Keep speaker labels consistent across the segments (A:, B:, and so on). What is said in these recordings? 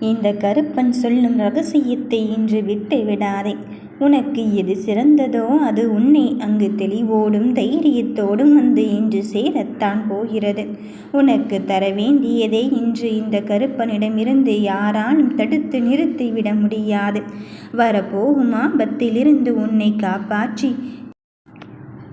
A: இந்த கருப்பன் சொல்லும் ரகசியத்தை இன்று விட்டு விடாதே. உனக்கு எது சிறந்ததோ அது உன்னை அங்கு தெளிவோடும் தைரியத்தோடும் வந்து இன்று சேரத்தான் போகிறது. உனக்கு தர வேண்டியதை இன்று இந்த கருப்பனிடமிருந்து யாராலும் தடுத்து நிறுத்திவிட முடியாது. வரப்போகும் ஆபத்திலிருந்து உன்னை காப்பாற்றி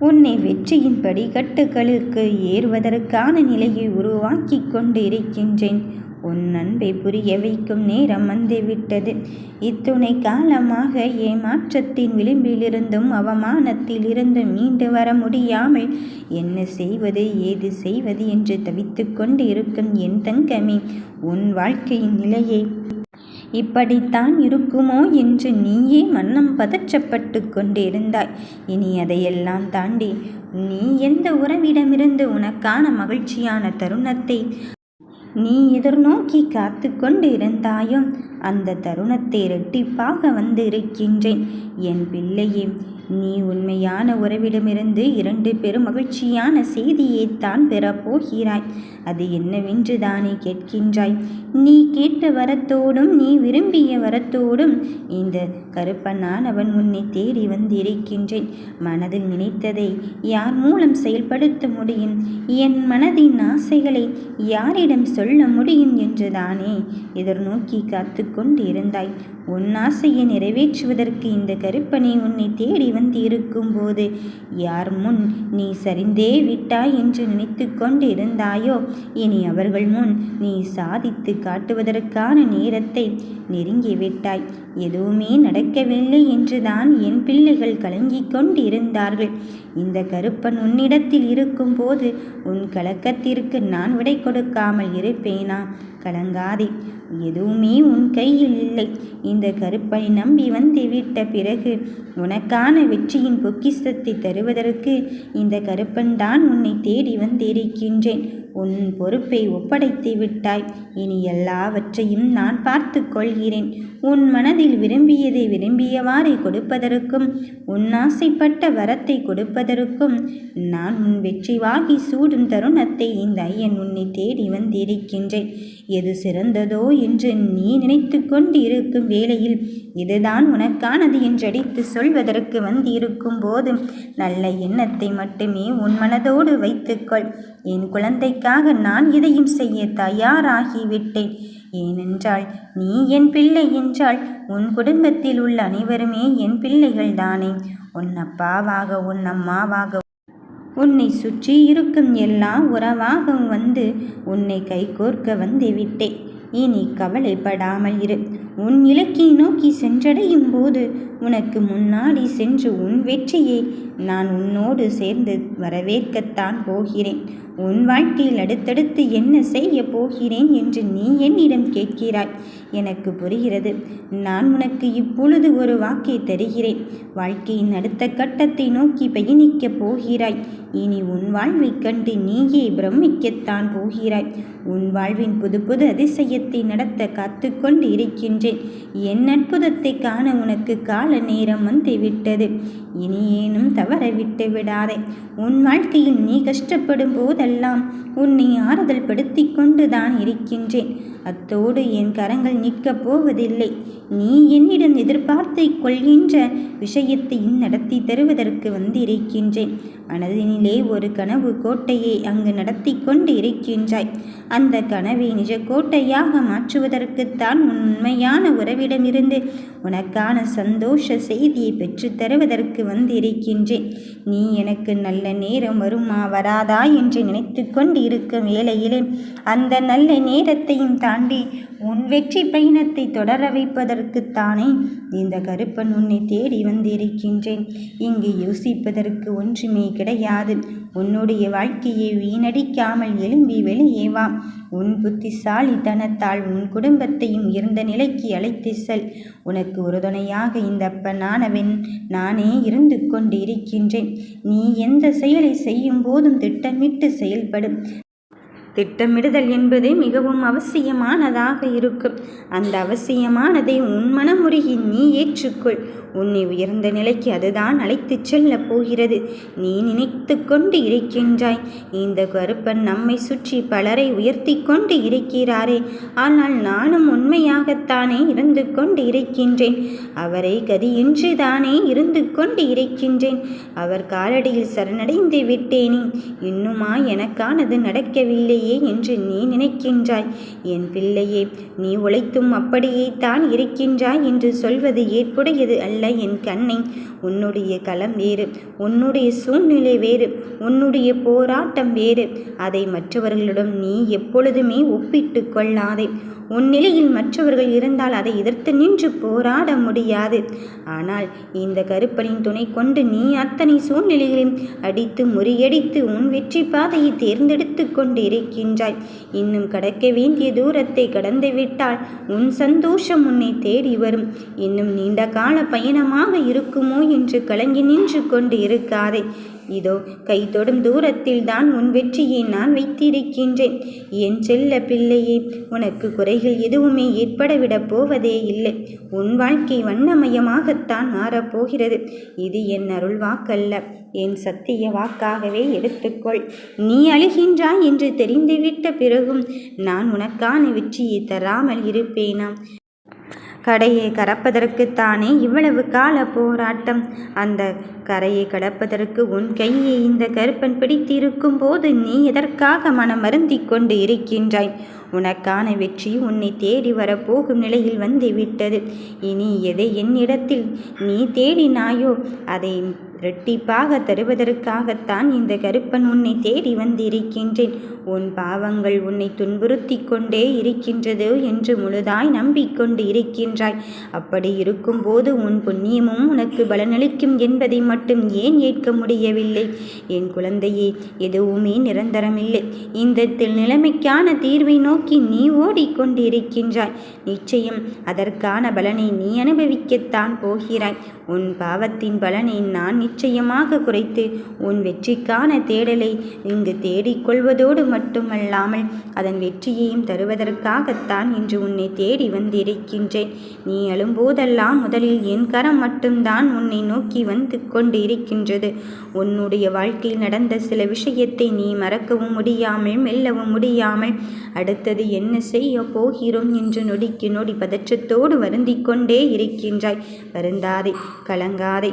A: உன்னை வெற்றியின் படிக்கட்டுகளுக்கு ஏறுவதற்கான நிலையை உருவாக்கி கொண்டு இருக்கின்றேன் உன் அன்பை புரிய வைக்கும் நேரம் வந்துவிட்டது. இத்துணை காலமாக ஏமாற்றத்தின் விளிம்பிலிருந்தும் அவமானத்தில் இருந்தும் மீண்டு வர முடியாமல் என்ன செய்வது ஏது செய்வது என்று தவித்து கொண்டு இருக்கும் என் தங்கமே உன் வாழ்க்கையின் நிலையை இப்படித்தான் இருக்குமோ என்று நீயே மன்னம் பதற்றப்பட்டு கொண்டிருந்தாய். இனி அதையெல்லாம் தாண்டி நீ எந்த உறவிடமிருந்து உனக்கான மகிழ்ச்சியான தருணத்தை நீ எதிர்நோக்கி காத்து கொண்டு இருந்தாயோ அந்த தருணத்தை இரட்டிப்பாக வந்து இருக்கின்றேன் என் பிள்ளையே நீ உண்மையான உறவிடமிருந்து இரண்டு பெரும் மகிழ்ச்சியான செய்தியைத்தான் பெறப்போகிறாய். அது என்னவென்று தானே கேட்கின்றாய். நீ கேட்ட வரத்தோடும் நீ விரும்பிய வரத்தோடும். இந்த கருப்பனானவன் உன்னை தேடி வந்திருக்கின்றேன். மனதில் நினைத்ததை யார் மூலம் செயல்படுத்த முடியும்? என் மனதின் ஆசைகளை யாரிடம் சொல்ல முடியும் என்றுதானே எதிர்நோக்கி காத்து கொண்டு இருந்தாய் உன் ஆசையை நிறைவேற்றுவதற்கு இந்த கருப்பனை உன்னை தேடி வந்து இருக்கும்போது யார் முன் நீ சரிந்தே விட்டாய் என்று நினைத்து கொண்டு இருந்தாயோ இனி அவர்கள் முன் நீ சாதித்து காட்டுவதற்கான நேரத்தை நெருங்கிவிட்டாய். எதுவுமே நடக்கவில்லை என்றுதான் என் பிள்ளைகள் கலங்கிக் கொண்டிருந்தார்கள். இந்த கருப்பன் உன்னிடத்தில் இருக்கும்போது உன் கலக்கத்திற்கு நான் விடை கொடுக்காமல் இருப்பேனா? கலங்காதே. எதுவுமே உன் கையில் இல்லை. இந்த கருப்பை நம்பி வந்து விட்ட பிறகு உனக்கான வெற்றியின் பொக்கிஷத்தை தருவதற்கு இந்த கருப்பன் தான் உன்னை தேடி வந்திருக்கின்றேன். உன் பொறுப்பை ஒப்படைத்து விட்டாய். இனி எல்லாவற்றையும் நான் பார்த்து கொள்கிறேன். உன் மனதில் விரும்பியதை விரும்பியவாறே கொடுப்பதற்கும் உன் ஆசைப்பட்ட வரத்தை கொடுப்ப கொடுப்பதற்கும் நான் உன் வெற்றிவாகி சூடும் தருணத்தை இந்த ஐயன் உன்னை தேடி வந்திருக்கின்றேன். எது சிறந்ததோ என்று நீ நினைத்து கொண்டு இருக்கும் வேளையில் இதுதான் உனக்கானது என்றடித்து சொல்வதற்கு வந்திருக்கும் போது நல்ல எண்ணத்தை மட்டுமே உன் மனதோடு வைத்துக்கொள். என் குழந்தைக்காக நான் இதையும் செய்ய தயாராகிவிட்டேன். ஏனென்றால் நீ என் பிள்ளை என்றால் உன் குடும்பத்தில் உள்ள அனைவருமே என் பிள்ளைகள் தானே உன் அப்பாவாக உன் அம்மாவாக உன்னை சுற்றி இருக்கும் எல்லா உறவாகவும் வந்து உன்னை கைகோர்க்க வந்து விட்டேன். இனி கவலைப்படாமல் இரு. உன் இலக்கை நோக்கி சென்றடையும் போது உனக்கு முன்னாடி சென்று உன் வெற்றியை நான் உன்னோடு சேர்ந்து வரவேற்கத்தான் போகிறேன். உன் வாழ்க்கையில் அடுத்தடுத்து என்ன செய்ய போகிறேன் என்று நீ என்னிடம் கேட்கிறாய். எனக்கு புரிகிறது. நான் உனக்கு இப்பொழுது ஒரு வாக்கை தருகிறேன். வாழ்க்கையின் அடுத்த கட்டத்தை நோக்கி பயணிக்கப் போகிறாய். இனி உன் வாழ்வைக் கண்டு நீயே பிரமிக்கத்தான் போகிறாய். உன் வாழ்வின் புது புது அதிசயத்தை நடத்த காத்து கொண்டு இருக்கின்றேன் என் அற்புதத்தை காண உனக்கு கால நேரம் வந்துவிட்டது. இனியேனும் தவற விட்டு விடாதே. உன் வாழ்க்கையில் நீ கஷ்டப்படும் போதெல்லாம் உன்னை ஆறுதல் படுத்தி கொண்டுதான் இருக்கின்றேன். அத்தோடு என் கரங்கள் நிற்கப் போவதில்லை. நீ என்னிடம் எதிர்பார்த்தை கொள்கின்ற விஷயத்தையும் நடத்தி தருவதற்கு வந்திருக்கின்றேன். மனதினிலே ஒரு கனவு கோட்டையை அங்கு நடத்தி கொண்டு இருக்கின்றாய். அந்த கனவை நிஜ கோட்டையாக மாற்றுவதற்குத்தான் உண்மையான உறவிடமிருந்து உனக்கான சந்தோஷ செய்தியை பெற்று தருவதற்கு வந்திருக்கின்றேன். நீ எனக்கு நல்ல நேரம் வருமா வராதா என்று நினைத்து கொண்டு இருக்கும் வேளையிலே அந்த நல்ல நேரத்தையும் தாண்டி உன் வெற்றி பயணத்தை தொடர வைப்பதற்குத்தானே இந்த கருப்பன் உன்னை தேடி வந்திருக்கின்றேன். இங்கு யோசிப்பதற்கு ஒன்றுமே கிடையாது. உன்னுடைய வாழ்க்கையை வீணடிக்காமல் எழும்பி வெளியே வா. உன் புத்திசாலித்தனத்தால் உன் குடும்பத்தையும் இருந்த நிலைக்கு அழைத்து செல். உனக்கு உறுதுணையாக இந்த அப்பனானவன் நானே இருந்து கொண்டு இருக்கின்றேன் நீ எந்த செயலை செய்யும் போதும் திட்டமிட்டு செயல்படும் திட்டமிடுதல் என்பது மிகவும் அவசியமானதாக இருக்கும் அந்த அவசியமானதை உன் மனமுருகி நீ ஏற்றுக்கொள். உன்னை உயர்ந்த நிலைக்கு அதுதான் அழைத்துச் செல்லப் போகிறது. நீ நினைத்து கொண்டு இருக்கின்றாய். இந்த கருப்பன் நம்மை சுற்றி பலரை உயர்த்தி கொண்டு இருக்கிறாரே. ஆனால் நானும் உண்மையாகத்தானே இருந்து கொண்டு இருக்கின்றேன். அவரை கதியின்றி தானே இருந்து கொண்டு இருக்கின்றேன். அவர் காலடியில் சரணடைந்து விட்டேனே. இன்னுமா எனக்கானது நடக்கவில்லை நடக்கவில்லையே என்று நீ நினைக்கின்றாய். என் பிள்ளையே நீ உழைத்தும் அப்படியே தான் இருக்கின்றாய் என்று சொல்வது ஏற்புடையது அல்ல என் கண்ணை. உன்னுடைய களம் வேறு உன்னுடைய சூழ்நிலை வேறு உன்னுடைய போராட்டம் வேறு. அதை மற்றவர்களிடம் நீ எப்பொழுதுமே ஒப்பிட்டு கொள்ளாதே. உன் நிலையில் மற்றவர்கள் இருந்தால் அதை எதிர்த்து நின்று போராட முடியாது. ஆனால் இந்த கருப்பனின் துணை கொண்டு நீ அத்தனை சூழ்நிலைகளையும் அடித்து முறியடித்து உன் வெற்றி பாதையை தேர்ந்தெடுத்து கொண்டு இருக்கின்றாய். இன்னும் கடக்க வேண்டிய தூரத்தை கடந்து விட்டால் உன் சந்தோஷம் உன்னை தேடி வரும். இன்னும் நீண்ட கால பயணமாக இருக்குமோ என்று கலங்கி நின்று கொண்டு இருக்காதே. இதோ கை தொடும் தூரத்தில் தான் உன் வெற்றியை நான் வைத்திருக்கின்றேன். என் செல்ல பிள்ளையே உனக்கு குறைகள் எதுவுமே ஏற்படவிடப் போவதே இல்லை. உன் வாழ்க்கை வண்ணமயமாகத்தான் மாறப்போகிறது. இது என் அருள் வாக்கல்ல. என் சத்திய வாக்காகவே எடுத்துக்கொள். நீ அழுகின்றாய் என்று தெரிந்துவிட்ட பிறகும் நான் உனக்கான வெற்றியை தராமல் இருப்பேனாம். கடையை கடப்பதற்குத்தானே இவ்வளவு கால போராட்டம்? அந்த கரையை கடப்பதற்கு உன் கையை இந்த கருப்பன் பிடித்திருக்கும் போது நீ எதற்காக மனமருந்தி கொண்டு இருக்கின்றாய்? உனக்கான வெற்றி உன்னை தேடி வரப்போகும் நிலையில் வந்து விட்டது. இனி எதை என்னிடத்தில் நீ தேடினாயோ அதை இரட்டிப்பாக தருவதற்காகத்தான் இந்த கருப்பன் உன்னை தேடி வந்திருக்கின்றேன். உன் பாவங்கள் உன்னை துன்புறுத்தி கொண்டே இருக்கின்றது என்று முழுதாய் நம்பிக்கொண்டு இருக்கின்றாய். அப்படி இருக்கும்போது உன் புண்ணியமும் உனக்கு பலனளிக்கும் என்பதை மட்டும் ஏன் ஏற்க முடியவில்லை? என் குழந்தையே எதுவுமே நிரந்தரமில்லை. இந்த நிலைமைக்கான தீர்வை நோக்கி நீ ஓடிக்கொண்டிருக்கின்றாய். நிச்சயம் அதற்கான பலனை நீ அனுபவிக்கத்தான் போகிறாய். உன் பாவத்தின் பலனை நான் நிச்சயமாக குறைத்து உன் வெற்றிக்கான தேடலை இங்கு தேடிக்கொள்வதோடு மட்டுமல்லாமல் அதன் வெற்றியையும் தருவதற்காகத்தான் இன்று உன்னை தேடி வந்திருக்கின்றேன். நீ அழும்போதெல்லாம் முதலில் என் கரம் மட்டும்தான் உன்னை நோக்கி வந்து கொண்டு இருக்கின்றது உன்னுடைய வாழ்க்கையில் நடந்த சில விஷயத்தை நீ மறக்கவும் முடியாமல் மெல்லவும் முடியாமல் அடுத்தது என்ன செய்ய போகிறோம் என்று நொடிக்கு நொடி பதற்றத்தோடு வருந்திக் கொண்டே இருக்கின்றாய். வருந்தாதே கலங்காதே.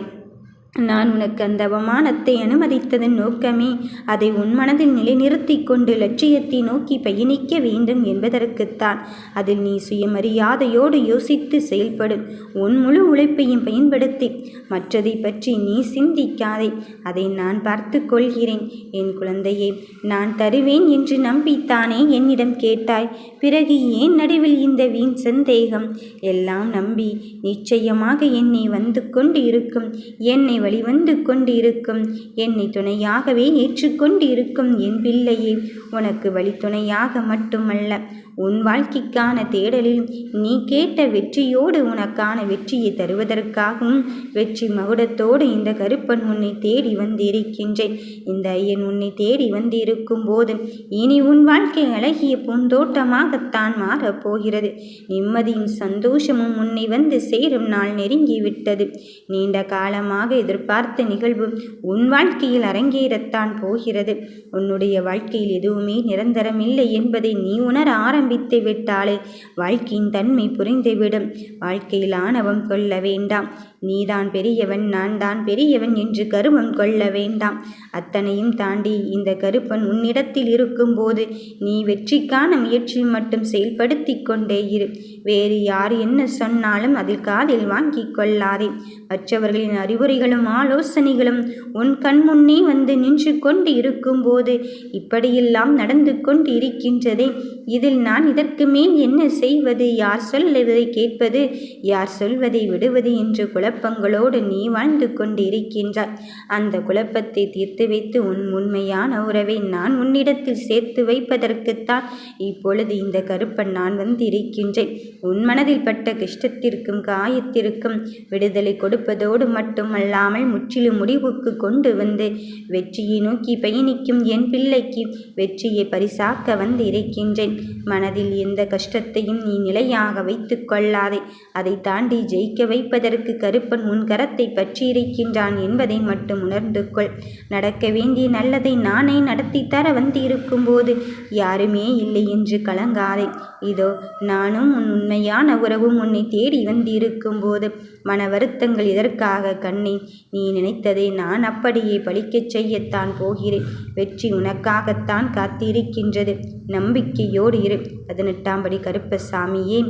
A: நான் உனக்கு அந்த அவமானத்தை அனுமதித்ததன் நோக்கமே அதை உன் மனதில் நிலைநிறுத்தி கொண்டு லட்சியத்தை நோக்கி பயணிக்க வேண்டும் என்பதற்குத்தான். அதில் நீ சுயமரியாதையோடு யோசித்து செயல்படும். உன் முழு உழைப்பையும் பயன்படுத்தி மற்றதை பற்றி நீ சிந்திக்காதே. அதை நான் பார்த்து கொள்கிறேன். என் குழந்தையே நான் தருவேன் என்று நம்பித்தானே என்னிடம் கேட்டாய். பிறகு ஏன் நடுவில் இந்த வீண் சந்தேகம்? எல்லாம் நம்பி நிச்சயமாக என்னை வந்து கொண்டு இருக்கும் என்னை வழிவந்து கொண்டிருக்கும். என்னை துணையாகவே ஏற்றுக்கொண்டிருக்கும் என் பிள்ளையே உனக்கு வழித்துணையாக மட்டுமல்ல உன் வாழ்க்கைக்கான தேடலில் நீ கேட்ட வெற்றியோடு உனக்கான வெற்றியை தருவதற்காகவும் வெற்றி மகுடத்தோடு இந்த கருப்பன் உன்னை தேடி வந்திருக்கின்றேன். இந்த ஐயன் உன்னை தேடி வந்திருக்கும் போது இனி உன் வாழ்க்கை அழகிய பூந்தோட்டமாகத்தான் மாறப்போகிறது. நிம்மதியும் சந்தோஷமும் உன்னை வந்து சேரும் நாள் நெருங்கிவிட்டது. நீண்ட காலமாக எதிர்பார்த்த நிகழ்வு உன் வாழ்க்கையில் அரங்கேறத்தான் போகிறது. உன்னுடைய வாழ்க்கையில் எதுவுமே நிரந்தரமில்லை என்பதை நீ உணர காண்பித்து விட்டாலே வாழ்க்கையின் தன்மை புரிந்துவிடும். வாழ்க்கையில் ஆணவம் கொள்ள வேண்டாம். நீதான் பெரியவன் நான் தான் பெரியவன் என்று கருமம் கொள்ள வேண்டாம். அத்தனையும் தாண்டி இந்த கருப்பன் உன்னிடத்தில் இருக்கும்போது நீ வெற்றிக்கான முயற்சி மட்டும் செயல்படுத்தி கொண்டே இரு. வேறு யார் என்ன சொன்னாலும் அதில் காதில் வாங்கி கொள்ளாதே. மற்றவர்களின் அறிவுரைகளும் ஆலோசனைகளும் உன் கண் முன்னே வந்து நின்று கொண்டு இருக்கும்போது இப்படியெல்லாம் நடந்து கொண்டு இருக்கின்றதே. இதில் நான் இதற்கு மேல் என்ன செய்வது? யார் சொல்வதை கேட்பது? யார் சொல்வதை விடுவது? என்று குழப்பங்களோடு நீ வாழ்ந்து கொண்டிருக்கின்றாய். அந்த குழப்பத்தை தீர்த்து வைத்து உன் உண்மையான உறவை நான் உன்னிடத்தில் சேர்த்து வைப்பதற்குத்தான் இப்பொழுது இந்த கருப்பன் நான் வந்து இருக்கின்றேன் உன் மனதில் பட்ட கஷ்டத்திற்கும் காயத்திற்கும் விடுதலை கொடுப்பதோடு மட்டுமல்லாமல் முற்றிலும் முடிவுக்கு கொண்டு வந்து வெற்றியை நோக்கி பயணிக்கும் என் பிள்ளைக்கு வெற்றியை பரிசாக்க வந்து இருக்கின்றேன் மனதில் எந்த கஷ்டத்தையும் நீ நிலையாக வைத்துக் கொள்ளாதே. அதை தாண்டி ஜெயிக்க வைப்பதற்கு கரு கருப்பன் உன் கரத்தை பற்றியிருக்கின்றான் என்பதை மட்டும் உணர்ந்து கொள். நடக்க வேண்டிய நல்லதை நானே நடத்தி தர வந்திருக்கும் போது யாருமே இல்லை என்று கலங்காதே. இதோ நானும் உன் உண்மையான உறவும் உன்னை தேடி வந்திருக்கும் போது மன வருத்தங்கள் எதற்காக கண்ணே நீ நினைத்ததை நான் அப்படியே பழிக்கச் செய்யத்தான் போகிறேன். வெற்றி உனக்காகத்தான் காத்திருக்கின்றது. நம்பிக்கையோடு இரு. பதினெட்டாம் படி கருப்பசாமியே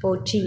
A: போற்றி?